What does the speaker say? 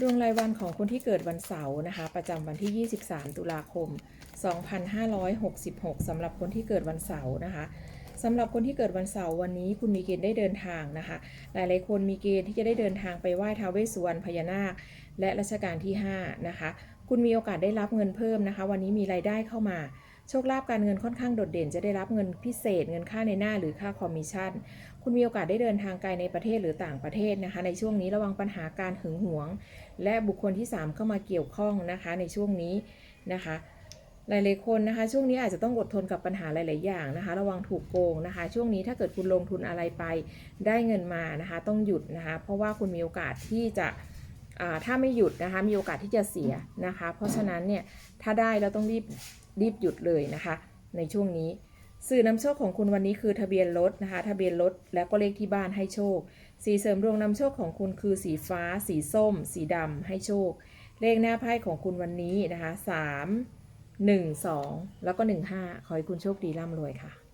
ดวงรายวันของคนที่เกิดวันเสาร์นะคะ ประจำวันที่ 23 ตุลาคม 2566สำหรับคนที่เกิดวันเสาร์นะคะสำหรับคนที่เกิดวันเสาร์วันนี้คุณมีเกณฑ์ได้เดินทางนะคะ หลายๆคนมีเกณฑ์ที่จะได้เดินทางไปไหว้ท้าวเวสสุวรรณพญานาค และรัชกาลที่ 5 นะคะ คุณมีโอกาสได้รับเงินเพิ่มนะคะ วันนี้มีรายได้เข้ามา โชคลาภการเงินค่อนข้างโดดเด่น จะได้รับเงินพิเศษ เงินค่าในหน้าหรือค่าคอมมิชชั่น คุณมีโอกาสได้เดินทางไกลในประเทศหรือต่างประเทศนะคะ ในช่วงนี้ระวังปัญหาการหึงหวง และบุคคลที่ 3 เข้ามาเกี่ยวข้องนะคะในช่วงนี้นะคะหลายๆคนนะคะ ช่วงนี้อาจจะต้องอดทนกับปัญหาหลาย ๆ อย่างนะคะ ระวังถูกโกงนะคะ ช่วงนี้ถ้าเกิดคุณลงทุนอะไรไปได้เงินมานะคะ ต้องหยุดนะคะ เพราะว่าคุณมีโอกาสที่จะถ้าไม่หยุดนะคะ มีโอกาสที่จะเสียนะคะ เพราะฉะนั้นเนี่ยถ้าได้เราต้องรีบ รีบหยุดเลยนะคะ ในช่วงนี้ สื่อนำโชคของคุณวันนี้คือทะเบียนรถนะคะ ทะเบียนรถและก็เลขที่บ้านให้โชค สีเสริมดวงนำโชคของคุณคือสีฟ้า สีส้ม สีดำให้โชค เลขหน้าไพ่ของคุณวันนี้นะคะสามหนึ่งสองแล้วก็หนึ่งห้าขอให้คุณโชคดีร่ำรวยค่ะ